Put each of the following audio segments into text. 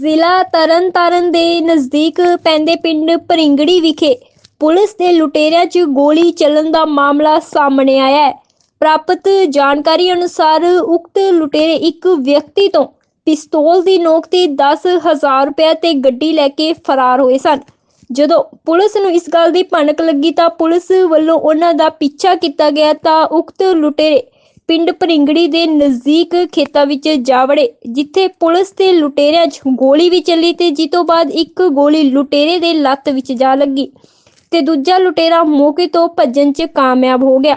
ਜ਼ਿਲ੍ਹਾ ਤਰਨਤਾਰਨ ਦੇ ਨਜ਼ਦੀਕ ਪੈਂਦੇ ਪਿੰਡ ਪਰਿੰਗੜੀ ਵਿਖੇ ਪੁਲਿਸ ਦੇ ਲੁਟੇਰਿਆਂ 'ਚ ਗੋਲੀ ਚੱਲਣ ਦਾ ਮਾਮਲਾ ਸਾਹਮਣੇ ਆਇਆ ਹੈ। ਪ੍ਰਾਪਤ ਜਾਣਕਾਰੀ ਅਨੁਸਾਰ ਉਕਤ ਲੁਟੇਰੇ ਇੱਕ ਵਿਅਕਤੀ ਤੋਂ ਪਿਸਤੌਲ ਦੀ ਨੋਕ ਤੇ 10000 ਰੁਪਏ ਤੇ ਗੱਡੀ ਲੈ ਕੇ ਫਰਾਰ ਹੋਏ ਸਨ। ਜਦੋਂ ਪੁਲਿਸ ਨੂੰ ਇਸ ਗੱਲ ਦੀ ਭਣਕ ਲੱਗੀ ਤਾਂ ਪੁਲਿਸ ਵੱਲੋਂ ਉਹਨਾਂ ਦਾ ਪਿੱਛਾ ਕੀਤਾ ਗਿਆ ਤਾਂ ਉਕਤ ਲੁਟੇਰੇ ਪਿੰਡ ਭਰਿੰਗੜੀ ਦੇ ਨਜ਼ਦੀਕ ਖੇਤਾਂ ਵਿੱਚ ਜਾ ਵੜੇ ਜਿੱਥੇ ਪੁਲਿਸ ਤੇ ਲੁਟੇਰਿਆਂ 'ਚ ਗੋਲੀ ਵੀ ਚੱਲੀ ਤੇ ਜਿਸ ਬਾਅਦ ਇੱਕ ਗੋਲੀ ਲੁਟੇਰੇ ਦੇ ਲੱਤ ਵਿੱਚ ਜਾ ਲੱਗੀ ਤੇ ਦੂਜਾ ਲੁਟੇਰਾ ਮੌਕੇ ਤੋਂ ਭੱਜਣ 'ਚ ਕਾਮਯਾਬ ਹੋ ਗਿਆ।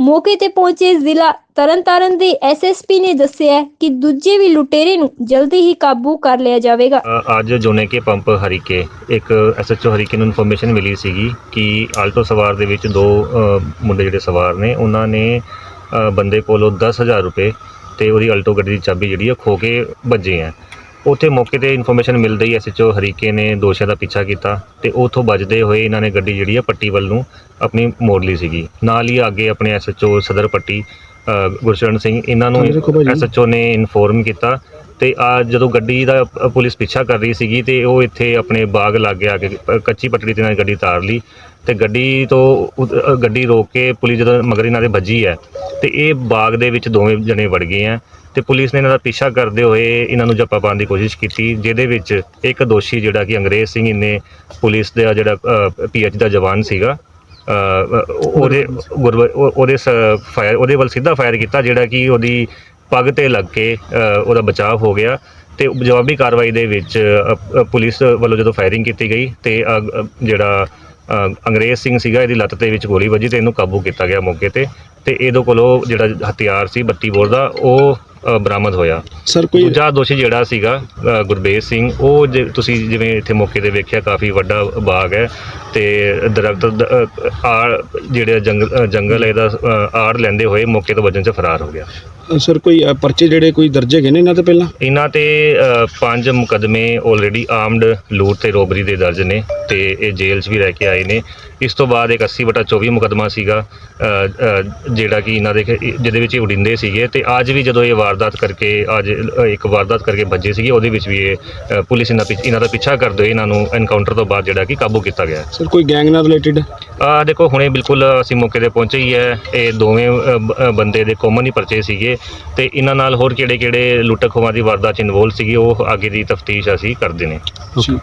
ਮੌਕੇ ਤੇ ਪਹੁੰਚੇ ਜ਼ਿਲ੍ਹਾ ਤਰਨਤਾਰਨ ਦੇ ਐਸਐਸਪੀ ਨੇ ਦੱਸਿਆ ਕਿ ਦੂਜੇ ਵੀ ਲੁਟੇਰੇ ਨੂੰ ਜਲਦੀ ਹੀ ਕਾਬੂ ਕਰ ਲਿਆ ਜਾਵੇਗਾ। ਅ, ਅੱਜ ਜੋਨੇ ਕੇ ਪੰਪ ਹਰੀਕੇ ਇੱਕ ਐਸਐਚਓ ਹਰੀਕੇ ਨੂੰ ਇਨਫੋਰਮੇਸ਼ਨ ਮਿਲੀ ਸੀਗੀ ਕਿ ਆਲਟੋ ਸਵਾਰ ਦੇ ਵਿੱਚ ਦੋ ਅ, ਮੁੰਡੇ ਜਿਹੜੇ ਸਵਾਰ ਨੇ ਉਹਨਾਂ ਨੇ ਬੰਦੇ ਕੋਲੋਂ 10000 ਰੁਪਏ ਤੇ ਉਹਦੀ ਆਲਟੋ ਗੱਡੀ ਦੀ ਚਾਬੀ ਜਿਹੜੀ ਆ ਖੋ ਕੇ ਭੱਜੇ ਆ। ਉੱਥੇ ਮੌਕੇ ਤੇ ਇਨਫੋਰਮੇਸ਼ਨ ਮਿਲਦੇ ਹੀ ਐਸਐਚਓ ਹਰੀਕੇ ਨੇ ਦੋਸ਼ੀਆਂ ਦਾ ਪਿੱਛਾ ਕੀਤਾ ਤੇ ਉਥੋਂ ਬਚਦੇ ਹੋਏ ਇਹਨਾਂ ਨੇ ਗੱਡੀ ਜਿਹੜੀ ਆ ਪੱਟੀ ਵੱਲ ਨੂੰ ਆਪਣੀ ਮੋੜ ਲਈ ਸੀਗੀ। ਨਾਲ ਹੀ ਅੱਗੇ ਆਪਣੇ ਐਸਐਚਓ ਸਦਰ ਪੱਟੀ ਗੁਰਸ਼ਰਨ ਸਿੰਘ ਇਹਨਾਂ ਨੂੰ ਐਸਐਚਓ ਨੇ ਇਨਫੋਰਮ ਕੀਤਾ ਤੇ ਆ ਜਦੋਂ ਗੱਡੀ ਦਾ ਅ, ਪੁਲਿਸ ਪਿੱਛਾ ਕਰ ਰਹੀ ਸੀਗੀ ਤੇ ਉਹ ਇੱਥੇ ਆਪਣੇ ਬਾਗ ਲਾਗੇ ਆ ਕੇ ਪ- ਕੱਚੀ ਪਟੜੀ ਤੇ ਨਾਲ ਗੱਡੀ ਤਾਰ ਲਈ ਤੇ ਗੱਡੀ ਤੋਂ ਉਦ- ਅ, ਗੱਡੀ ਰੋਕ ਕੇ ਪੁਲਿਸ ਜਦੋਂ ਮਗਰ ਇਹਨਾਂ ਦੇ ਵੱਜੀ ਹੈ ਤੇ ਇਹ ਬਾਗ ਦੇ ਵਿੱਚ ਦੋਵੇਂ ਜਣੇ ਵੜ ਗਏ ਆ ਤੇ ਪੁਲਿਸ ਨੇ ਇਹਨਾਂ ਦਾ ਪਿੱਛਾ ਕਰਦੇ ਹੋਏ ਇਹਨਾਂ ਨੂੰ ਜੱਪਾ ਪਾਉਣ ਦੀ ਕੋਸ਼ਿਸ਼ ਕੀਤੀ ਜਿਹਦੇ ਵਿੱਚ ਇੱਕ ਦੋਸ਼ੀ ਜਿਹੜਾ ਕਿ ਅੰਗਰੇਜ਼ ਸਿੰਘ ਇਹਨੇ ਪੁਲਿਸ ਦਾ ਜਿਹੜਾ ਪੀਐਚ ਦਾ ਜਵਾਨ ਸੀਗਾ ਅ, ਉਹ- ਉਹਦੇ ਉਹ- ਉਹਦੇ ਫਾਇਰ ਉਹਦੇ ਵੱਲ ਸਿੱਧਾ ਫਾਇਰ ਕੀਤਾ ਜਿਹੜਾ ਕਿ ਉਹਦੀ ਪੱਗ ਤੇ ਲੱਗ ਕੇ ਉਹਦਾ ਬਚਾਅ ਹੋ ਗਿਆ ਤੇ ਜਵਾਬੀ ਕਾਰਵਾਈ ਦੇ ਵਿੱਚ ਪੁਲਿਸ ਵੱਲੋਂ ਜਦੋਂ ਫਾਇਰਿੰਗ ਕੀਤੀ ਗਈ ਤੇ ਅ, ਜਿਹੜਾ ਅੰਗਰੇਜ਼ ਸਿੰਘ ਸੀਗਾ ਇਹਦੀ ਲੱਤ ਦੇ ਵਿੱਚ ਗੋਲੀ ਵੱਜੀ ਤੇ ਇਹਨੂੰ ਕਾਬੂ ਕੀਤਾ ਗਿਆ ਮੌਕੇ ਤੇ ਤੇ ਇਹਦੇ ਕੋਲੋਂ ਜਿਹੜਾ ਹਥਿਆਰ ਸੀ 32 ਬੋਰ ਦਾ ਉਹ ਅ, ਬਰਾਮਦ ਹੋਇਆ। ਸਰ ਕੋਈ ਦੂਜਾ ਦੋਸ਼ੀ ਜਿਹੜਾ ਸੀਗਾ ਅ, ਗੁਰਬੇਜ ਸਿੰਘ ਉਹ ਜੇ ਤੁਸੀਂ ਜਿਵੇਂ ਇੱਥੇ ਮੌਕੇ ਤੇ ਵੇਖਿਆ ਕਾਫੀ ਵੱਡਾ ਬਾਗ ਹੈ ਤੇ ਦਰਖਤ ਦ- ਅ, ਆੜ ਜਿਹੜੇ ਜੰਗਲ ਅ, ਜੰਗਲ ਹੈ ਇਹਦਾ ਅ, ਆੜ ਲੈਂਦੇ ਹੋਏ ਮੌਕੇ ਤੋਂ ਵਜਨ 'ਚ ਫਰਾਰ ਹੋ ਗਿਆ। ਸਰ ਕੋਈ ਅ, ਪਰਚੇ ਜਿਹੜੇ ਕੋਈ ਦਰਜ ਹੈਗੇ ਨੇ ਇਹਨਾਂ ਤੇ ਪਹਿਲਾਂ? ਇਹਨਾਂ ਤੇ ਅ, ਪੰਜ ਮੁਕਦਮੇ ਆਲਰੇਡੀ ਆਰਮਡ ਲੂਟ ਤੇ ਰੋਬਰੀ ਦੇ ਦਰਜ ਨੇ ਤੇ ਇਹ ਜੇਲ੍ਹ 'ਚ ਵੀ ਰਹਿ ਕੇ ਆਏ ਨੇ। ਇਸ ਤੋਂ ਬਾਅਦ ਇੱਕ 80 ਬਟਾ 24 ਮੁਕਦਮਾ ਸੀਗਾ ਜਿਹੜਾ ਕਿ ਇਹਨਾਂ ਦੇ ਜਿਹਦੇ ਵਿੱਚ ਇਹ ਉਡਿੰਦੇ ਸੀਗੇ ਤੇ ਅੱਜ ਵੀ ਜਦੋਂ ਇਹ ਵਾਰਦਾਤ ਕਰਕੇ ਅੱਜ ਇੱਕ ਵਾਰਦਾਤ ਕਰਕੇ ਭੱਜੇ ਸੀਗੇ ਉਹਦੇ ਵਿੱਚ ਵੀ ਇਹ ਪੁਲਿਸ ਇਹਨਾਂ ਪਿੱਛ- ਇਹਨਾਂ ਦਾ ਪਿੱਛਾ ਕਰਦੇ ਹੋਏ ਇਹਨਾਂ ਨੂੰ ਐਨਕਾਊਂਟਰ ਤੋਂ ਬਾਅਦ ਜਿਹੜਾ ਕਿ ਕਾਬੂ ਕੀਤਾ ਗਿਆ ਸਰ ਕੋਈ ਗੈਂਗ ਨਾਲ ਰਿਲੇਟਡ ਆ ਦੇਖੋ ਹੁਣੇ ਬਿਲਕੁਲ ਅਸੀਂ ਮੌਕੇ ਤੇ ਪਹੁੰਚੇ ਹੀ ਹੈ। ਇਹ ਦੋਵੇਂ ਬੰਦੇ ਦੇ ਕਾਮਨ ਹੀ ਪਰਚੇ ਸੀਗੇ ਤੇ ਇਹਨਾਂ ਨਾਲ ਹੋਰ ਕਿਹੜੇ ਕਿਹੜੇ ਲੁੱਟ ਖੋਹਾਂ ਦੀ ਵਾਰਦਾਤ ਚ ਇਨਵੋਲ ਸੀਗੇ ਉਹ ਅੱਗੇ ਦੀ ਤਫਤੀਸ਼ ਅਸੀਂ ਕਰਦੇ ਨੇ। ਜੀ।